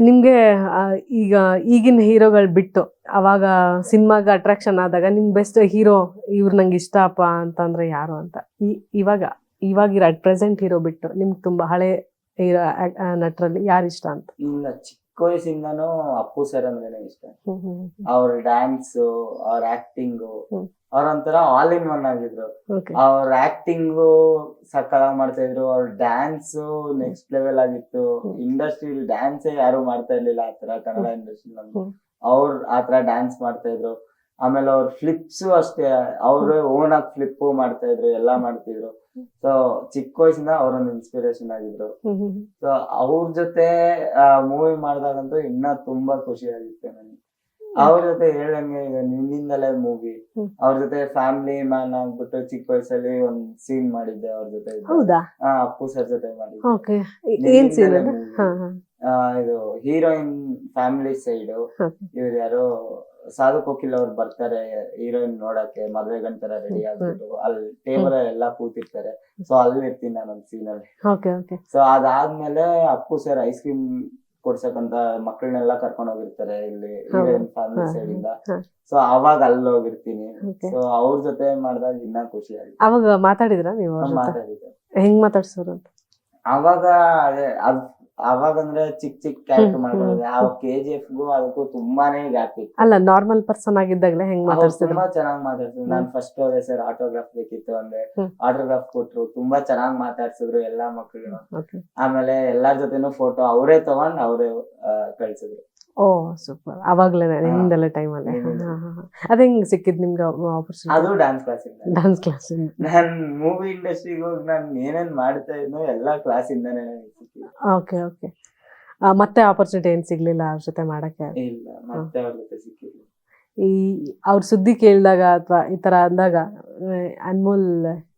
ನಿಮ್ಗೆ ಈಗ ಈಗಿನ ಹೀರೋಗಳು ಬಿಟ್ಟು ಅವಾಗ ಸಿನಿಮಾಗೆ ಅಟ್ರಾಕ್ಷನ್ ಆದಾಗ ನಿಮ್ಮ ಬೆಸ್ಟ್ ಹೀರೋ ಇವ್ರು ನಂಗೆ ಇಷ್ಟಪ್ಪ ಅಂತಂದ್ರೆ ಯಾರು ಅಂತ? ಈ- ಇವಾಗ ಇವಾಗಿರೋ ಅಟ್ ಪ್ರೆಸೆಂಟ್ ಹೀರೋ ಬಿಟ್ಟು ನಿಮ್ಗೆ ತುಂಬಾ ಹಳೆ ಹೀರೋ ನಟರಲ್ಲಿ ಯಾರು ಇಷ್ಟ ಅಂತ? ಚಿಕ್ಕ ವಯಸ್ಸಿಂದನೂ ಅಪ್ಪು ಸರ್ ಅಂದ್ರೆ ಇಷ್ಟ. ಅವ್ರ ಡ್ಯಾನ್ಸ್ ಅವ್ರ ಆಕ್ಟಿಂಗು. ಅವ್ರೊಂಥರ ಆಲ್ ಇನ್ ಒನ್ ಆಗಿದ್ರು. ಓಕೆ ಅವ್ರ ಆಕ್ಟಿಂಗ್ ಸಕ್ಕತ್ತಾಗಿ ಮಾಡ್ತಾ ಇದ್ರು ಅವ್ರ ಡ್ಯಾನ್ಸ್ ನೆಕ್ಸ್ಟ್ ಲೆವೆಲ್ ಆಗಿತ್ತು. ಇಂಡಸ್ಟ್ರಿಯಲ್ಲಿ ಇಂಡಸ್ಟ್ರಿ ಡ್ಯಾನ್ಸ್ ಯಾರು ಮಾಡ್ತಾ ಇರ್ಲಿಲ್ಲ ಆತರ ಕನ್ನಡ ಇಂಡಸ್ಟ್ರಿ ಹ್ಮ್. ಅವ್ರ ಆತರ ಡ್ಯಾನ್ಸ್ ಮಾಡ್ತಾ ಇದ್ರು. ಆಮೇಲೆ ಅವ್ರ ಫ್ಲಿಪ್ಸ್ ಅಷ್ಟೇ ಅವ್ರ ಓನ್ ಆಗಿ ಫ್ಲಿಪ್ ಮಾಡ್ತಾ ಇದ್ರು ಎಲ್ಲಾ ಮಾಡ್ತಿದ್ರು. ಸೊ ಚಿಕ್ಕ ವಯಸ್ಸಿಂದ ಅವ್ರೊಂದು ಇನ್ಸ್ಪಿರೇಷನ್ ಆಗಿದ್ರು. ಸೊ ಅವ್ರ ಜೊತೆ ಮೂವಿ ಮಾಡಿದಾಗಂತೂ ಇನ್ನ ತುಂಬಾ ಖುಷಿ ಆಗಿತ್ತು ನನಗೆ. ಅವ್ರ ಜೊತೆ ಹೇಳಂಗೆ ಈಗ ನಿನ್ನಿಂದಲೇ ಮೂವಿ. ಅವ್ರ ಜೊತೆ ಫ್ಯಾಮಿಲಿ ಮ್ಯಾನ್ ಆಗ್ಬಿಟ್ಟು ಚಿಕ್ಕ ವಯಸ್ಸಲ್ಲಿ ಒಂದ್ ಸೀನ್ ಮಾಡಿದ್ದೆ ಅವ್ರ ಜೊತೆ. ಹೌದಾ? ಆ, ಅಪ್ಪು ಸರ್ ಜೊತೆ ಮಾಡಿದ್ದೆ. ಓಕೆ ಏನ್ ನಿನ್ನಿಂದಲೇ ಸೀನ್ ಅದು? movie. ಹಾ ಹಾ. ಆ, ಇದು ಹೀರೋಯಿನ್ ಫ್ಯಾಮಿಲಿ ಸೈಡ್ ಇವ್ರ ಯಾರು ಯಾರೋ ಸಾಧು ಕೋಕಿಲ್ ಅವ್ರು ಬರ್ತಾರೆ ಹೀರೋಯಿನ್ ನೋಡಕ್ಕೆ ಮದ್ವೆ ಗಂಟರ ರೆಡಿ ಆಗ್ಬಿಟ್ಟು. ಅಲ್ಲಿ ಟೇಬಲ್ ಎಲ್ಲ ಕೂತಿರ್ತಾರೆ. ಸೊ ಅಲ್ಲಿ ಇರ್ತೀನಿ ನಾನು ಒಂದ್ ಸೀನ್ ಅಲ್ಲಿ. ಓಕೆ ಓಕೆ ಸೊ ಅದಾದ್ಮೇಲೆ ಅಪ್ಪು ಸರ್ ಐಸ್ ಕ್ರೀಮ್ ಕೊಡ್ಸಕ್ಕಂತ ಮಕ್ಕಳನ್ನೆಲ್ಲ ಕರ್ಕೊಂಡು ಹೋಗಿರ್ತಾರೆ ಇಲ್ಲಿ ಫ್ಯಾಮಿಲಿ ಸೈಡ್ ಇಂದ. ಸೊ ಅವಾಗ ಅಲ್ಲಿ ಹೋಗಿರ್ತೀನಿ. ಸೊ ಅವ್ರ ಜೊತೆ ಮಾಡಿದಾಗ ಇನ್ನ ಖುಷಿ ಆಗಿದೆ ಅವಾಗ ಮಾತಾಡಿದ್ರ ನೀವು ಮಾತಾಡಿದ್ದೆ. ಹೆಂಗ್ ಮಾತಾಡ್ಸೋರು ಅಂತ? ಅವಾಗ ಅದೇ ಅದ್ ಅವಾಗ ಚಿಕ್ ಚಿಕ್ ಚಿಕ್ಕ ಕ್ಯಾರೆಕ್ಟರ್ ಮಾಡ್ಕೊಳ್ಳೋದು. ಯಾವ ಆ ಕೆ ಜಿ ಎಫ್ ಗು ಅದಕ್ಕೂ ತುಂಬಾನೇ ಗ್ಯಾಪ್ ಇತ್ತು ಅಲ್ಲ ನಾರ್ಮಲ್ ಪರ್ಸನ್ ಆಗಿದ್ದಾಗಲೇ ಹೆಂಗ್ ಮಾತಾಡ್ತಿದ್ರು? ತುಂಬಾ ಚೆನ್ನಾಗಿ ಮಾತಾಡ್ತಿದ್ರು. ನಾನ್ ಫಸ್ಟ್ ಹೋದೆ ಸರ್ ಆಟೋಗ್ರಾಫ್ ಬೇಕಿತ್ತು ಅಂದ್ರೆ ಆಟೋಗ್ರಾಫ್ ಕೊಟ್ರು. ತುಂಬಾ ಚೆನ್ನಾಗಿ ಮಾತಾಡ್ಸಿದ್ರು ಎಲ್ಲಾ ಮಕ್ಕಳು ಆಮೇಲೆ ಎಲ್ಲಾರ್ ಜೊತೆನೂ ಫೋಟೋ ಅವರೇ ತಗೊಂಡ್ ಅವರೇ ಕಳ್ಸಿದ್ರು. ಓ ಸೂಪರ್ ಅವಾಗ್ಲೇ ನಿಮ್ದೆಲ್ಲ ಟೈಮ್ ಅಲ್ಲಿ. ಅದ ಹೆಂಗ್ ಸಿಕ್ಕಿದ್ ನಿಮ್ಗೆ ಆಪರ್ಚುನಿಟಿ ಅದು ಡ್ಯಾನ್ಸ್ ಕ್ಲಾಸ್ ಡಾನ್ಸ್ ಕ್ಲಾಸ್ ನಾನು ಮೂವಿ ಇಂಡಸ್ಟ್ರಿಗೆ ಹೋಗಿ ನಾನ್ ಏನೇನ್ ಮಾಡ್ತಾ ಇದ್ನೋ ಎಲ್ಲಾ ಕ್ಲಾಸ್ ಇಂದಾನೆ ಸಿಕ್ಕಿದ್ದು. ಓಕೆ ಓಕೆ ಮತ್ತೆ ಆಪರ್ಚುನಿಟಿ ಏನ್ ಸಿಗ್ಲಿಲ್ಲ ಅವ್ರ ಜೊತೆ ಮಾಡಕ್ಕೆ? ಇಲ್ಲ ಮತ್ತೆ ಅವ್ರ ಜೊತೆ ಸಿಕ್ಕಿಲ್ಲ. ಈ ಅವ್ರ ಸುದ್ದಿ ಕೇಳಿದಾಗ ಅಥವಾ ಈ ತರ ಅಂದಾಗ ಅನ್ಮೋಲ್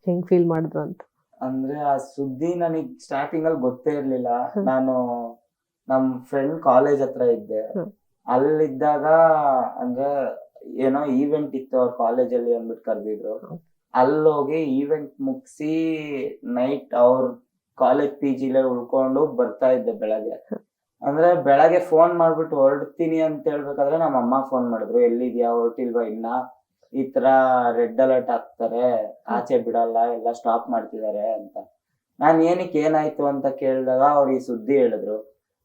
ಹೆಂಗ್ ಫೀಲ್ ಮಾಡಿದ್ರು ಅಂತ? ಅಂದ್ರೆ ಆ ಸುದ್ದಿ ನನಗ್ ಸ್ಟಾರ್ಟಿಂಗ್ ಅಲ್ಲಿ ಗೊತ್ತೇ ಇರ್ಲಿಲ್ಲ. ನಾನು ನಮ್ ಫ್ರೆಂಡ್ ಕಾಲೇಜ್ ಹತ್ರ ಇದ್ದೆ. ಅಲ್ಲಿದ್ದಾಗ ಅಂದ್ರೆ ಏನೋ ಈವೆಂಟ್ ಇತ್ತು ಅವ್ರ ಕಾಲೇಜಲ್ಲಿ ಅಂದ್ಬಿಟ್ಟು ಕರ್ದಿದ್ರು. ಅಲ್ಲಿ ಅಲ್ಲೋಗಿ ಈವೆಂಟ್ ಮುಗಿಸಿ ನೈಟ್ ಅವ್ರ ಕಾಲೇಜ್ ಪಿ ಜಿಲೇ ಉಳ್ಕೊಂಡು ಬರ್ತಾ ಇದ್ದೆ ಬೆಳಗ್ಗೆ. ಅಂದ್ರೆ ಬೆಳಗ್ಗೆ ಫೋನ್ ಮಾಡ್ಬಿಟ್ಟು ಹೊರಡ್ತೀನಿ ಅಂತ ಹೇಳ್ಬೇಕಾದ್ರೆ ನಮ್ಮ ಅಮ್ಮ ಫೋನ್ ಮಾಡಿದ್ರು. ಎಲ್ಲಿದ್ಯಾ? ಹೊರಟಿಲ್ವಾ ಇನ್ನ? ಈ ತರ ರೆಡ್ ಅಲರ್ಟ್ ಹಾಕ್ತಾರೆ. ಆಚೆ ಬಿಡಲ್ಲ, ಎಲ್ಲ ಸ್ಟಾಪ್ ಮಾಡ್ತಿದ್ದಾರೆ ಅಂತ. ನಾನ್ ಏನಕ್ಕೆ ಏನಾಯ್ತು ಅಂತ ಕೇಳಿದಾಗ ಅವ್ರು ಈ ಸುದ್ದಿ ಹೇಳಿದ್ರು.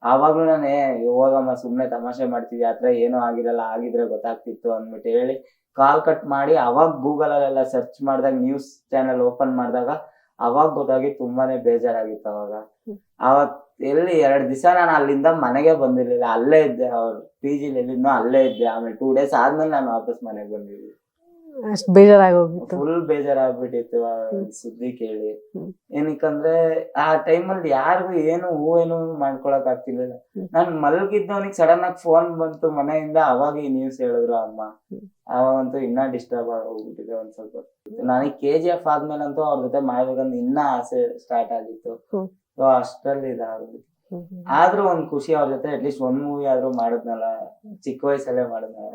ಆವಾಗ್ಲೂ ನಾನು ಹೋಗಮ್ಮ, ಸುಮ್ನೆ ತಮಾಷೆ ಮಾಡ್ತಿದ್ಯಾ? ಆತರ ಏನೂ ಆಗಿರಲ್ಲ, ಆಗಿದ್ರೆ ಗೊತ್ತಾಗ್ತಿತ್ತು ಅಂದ್ಬಿಟ್ಟು ಹೇಳಿ ಕಾಲ್ ಕಟ್ ಮಾಡಿ ಅವಾಗ ಗೂಗಲ್ ಅಲ್ಲೆಲ್ಲ ಸರ್ಚ್ ಮಾಡಿದಾಗ ನ್ಯೂಸ್ ಚಾನೆಲ್ ಓಪನ್ ಮಾಡಿದಾಗ ಅವಾಗ ಗೊತ್ತಾಗಿ ತುಂಬಾನೇ ಬೇಜಾರಾಗಿತ್ತು ಅವಾಗ. ಅವತ್ ಎಲ್ಲಿ ಎರಡ್ ದಿವಸ ನಾನು ಅಲ್ಲಿಂದ ಮನೆಗೆ ಬಂದಿರ್ಲಿಲ್ಲ. ಅಲ್ಲೇ ಇದ್ದೆ ಅವ್ರು ಪಿ ಜಿಲಿ ಎಲ್ಲಿದ್ನೋ ಅಲ್ಲೇ ಇದ್ದೆ. ಆಮೇಲೆ ಟೂ ಡೇಸ್ ಆದ್ಮೇಲೆ ನಾನು ವಾಪಸ್ ಮನೆಗೆ ಬಂದಿದ್ದೆ. ಅಷ್ಟ್ ಬೇಜಾರಾಗೋಗಿತ್ತು ಫುಲ್ ಬೇಜಾರಾಗ್ಬಿಟ್ಟಿತ್ತು ಆ ಸುದ್ದಿ ಕೇಳಿ. ಏನಕ್ಕಂದ್ರೆ ಆ ಟೈಮಲ್ಲಿ ಯಾರಿಗೂ ಏನು ಹೂವೇನು ಮಾಡ್ಕೊಳಕ್ ಆಗ್ತಿರ್ಲಿಲ್ಲ. ನಾನ್ ಮಲಗಿದ್ದವನಿಗೆ ಸಡನ್ ಆಗಿ ಫೋನ್ ಬಂತು ಮನೆಯಿಂದ ಅವಾಗ ಈ ನ್ಯೂಸ್ ಹೇಳಿದ್ರು ಅಮ್ಮ. ಅವಾಗ ಅವಾಗಂತೂ ಇನ್ನ ಡಿಸ್ಟರ್ಬ್ ಆಗೋಗ್ಬಿಟ್ಟಿದೆ ಒಂದ್ ಸ್ವಲ್ಪ. ನನಗೆ ಕೆ ಜಿ ಎಫ್ ಆದ್ಮೇಲಂತೂ ಅವ್ರ ಜೊತೆ ಮಾಡ್ಬೇಕಂತ ಇನ್ನ ಆಸೆ ಸ್ಟಾರ್ಟ್ ಆಗಿತ್ತು. ಸೊ ಅಷ್ಟ್ರಲ್ಲಿ ಇದಾಗ್ಬಿಟ್ಟು. ಆದ್ರೂ ಒಂದ್ ಖುಷಿ ಅವ್ರ ಜೊತೆ ಅಟ್ಲೀಸ್ಟ್ ಒಂದ್ ಮೂವಿ ಆದ್ರೂ ಮಾಡಿದ್ನಲ್ಲ. ಚಿಕ್ಕ ವಯಸ್ಸಲ್ಲೇ ಮಾಡಿದ್ನಲ್ಲ.